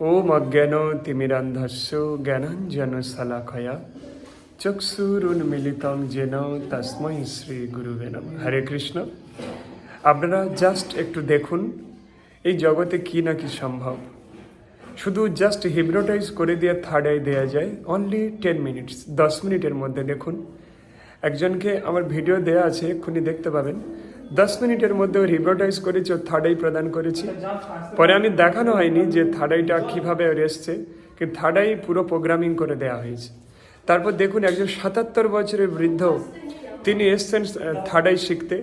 ওম অজ্ঞান তিমিরান্ধস্য জ্ঞানাঞ্জন শালাখয়া চক্ষুরুন্মিলিতং যেন তস্মৈ শ্রী গুরুবে নম হরে কৃষ্ণ আপনারা জাস্ট একটু দেখুন, এই জগতে কি না কি সম্ভব? শুধু জাস্ট হিপনোটাইজ করে দিয়ে থার্ড আই দেওয়া যায় অনলি টেন মিনিটস দশ মিনিটের মধ্যে দেখুন। একজনকে আমার ভিডিও দেয়া আছে, এক্ষুনি দেখতে পাবেন। দশ মিনিটের মধ্যে ওর হিপনোটাইজ করেছি ওর থার্ড আই প্রদান করেছি। পরে আমি দেখানো হয়নি যে থার্ড আইটা কীভাবে ওর এসছে, কিন্তু থার্ড আই পুরো প্রোগ্রামিং করে দেওয়া হয়েছে। তারপর দেখুন একজন সাতাত্তর বছরের বৃদ্ধ, তিনি এসছেন থার্ড আই শিখতে।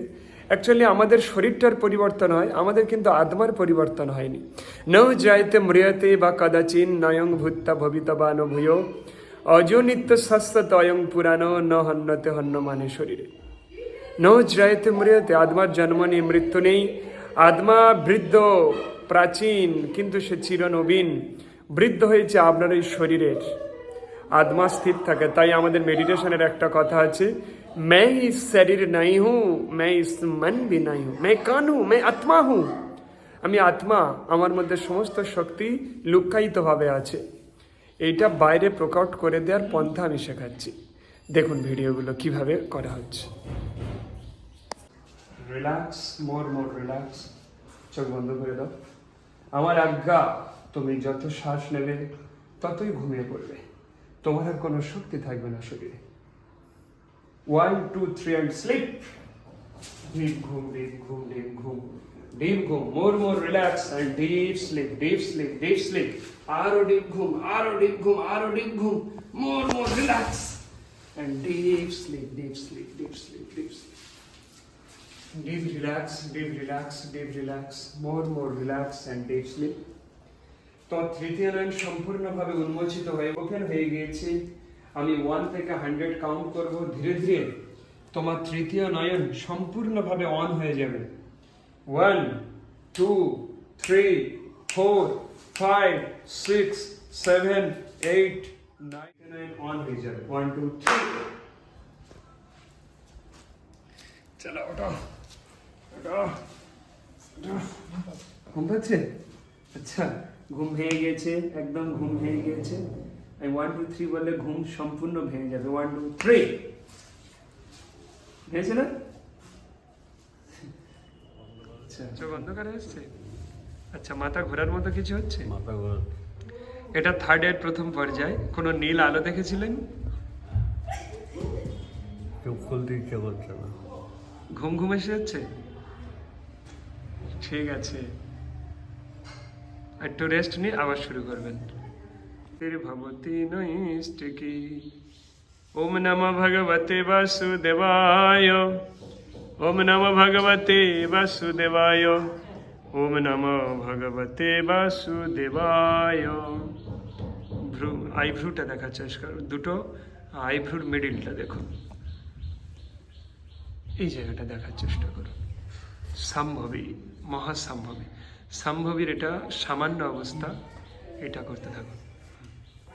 অ্যাকচুয়ালি আমাদের শরীরটার পরিবর্তন হয়, আমাদের কিন্তু আত্মার পরিবর্তন হয়নি। ন যাইতে ম্রিয়তে বা কদাচিন নয়ং ভূত্তা ভবিতবা ন ভূয় অজনিত্য শাশ্বত অয়ং পুরানো ন হন্যতে হন্য মানে শরীরে। ন জয়তে মৃয়তে আত্মার জন্ম নেই মৃত্যু নেই আত্মা বৃদ্ধ প্রাচীন কিন্তু সে চিরনবীন বৃদ্ধ হয়েছে আপনার এই শরীরের আত্মা স্থির থাকে তাই আমাদের মেডিটেশনের একটা কথা আছে मैं इस शरीर नहीं हूँ मैं इस मन भी नहीं हूँ मैं कान हूँ मैं आत्मा हूँ আমি আত্মা আমার মধ্যে সমস্ত শক্তি লুকায়িতভাবে আছে এইটা বাইরে প্রকাউট করে দেওয়ার পন্থা আমি শেখাচ্ছি দেখুন ভিডিওগুলো কিভাবে করা হচ্ছে রিল্যাক্স মোর মোর রিল্যাক্স চোখ বন্ধ করে দাও। আমার আজ্ঞা, তুমি যত শ্বাস নেবে, ততই ঘুমিয়ে পড়বে। তোমার আর কোনো শক্তি থাকবে না শরীরে। One two three and sleep deep ঘুম ডিপ ঘুম ডিপ ঘুম। ডিপ ঘুম more more relax and deep sleep deep sleep deep sleep আরও ডিপ ঘুম, আরও ডিপ ঘুম, আরও ডিপ ঘুম। More more relax and deep sleep deep sleep deep sleep deep sleep Deep relax, deep relax, deep relax, more, more relax and deep sleep. তো তৃতীয় line সম্পূর্ণভাবে উন্মোচিত হয়ে ওপেন হয়ে গিয়েছে। আমি ওয়ান থেকে হান্ড্রেড কাউন্ট করব ধীরে ধীরে তোমার তৃতীয় নয়ন সম্পূর্ণভাবে অন হয়ে যাবে। One two three four five six seven eight nine nine on হয়ে যাবে। ওয়ান টু থ্রি চলো ওঠো। ঘুম পাচ্ছে? আচ্ছা ঘুম ভেঙে গিয়েছে একদম ঘুম ভেঙে গিয়েছে। আমি ওয়ান টু থ্রি বললে ঘুম সম্পূর্ণ ভেঙে যাবে। ওয়ান টু থ্রি ভেঙেছে না? আচ্ছা। চোখ অন্ধকারে এসছে? আচ্ছা মাথা ঘোরার মতো কিছু হচ্ছে? মাথা ঘোরা এটা থার্ড এর প্রথম পর্যায়ে। কোনো নীল আলো দেখেছিলেন? কেউ খুলতে ইচ্ছে করছে না ঘুম ঘুম এসে যাচ্ছে? ঠিক আছে। একটু রেস্ট নিয়ে আবার শুরু করবেন। ফির ভগবতী নৈষ্ট কি ওম নম ভগবতে বাসুদেবায়। ওম নম ভগবতে বাসুদেবায়। ওম নম ভগবতে বাসুদেবায়। ভ্রু আইভ্রুটা দেখার চেষ্টা দুটো আইভ্রুর মিডিলটা দেখো এই জায়গাটা দেখার চেষ্টা করুন। সম্ভবী মহাসম্ভবী সম্ভবীর এটা সামান্য অবস্থা এটা করতে থাকুন।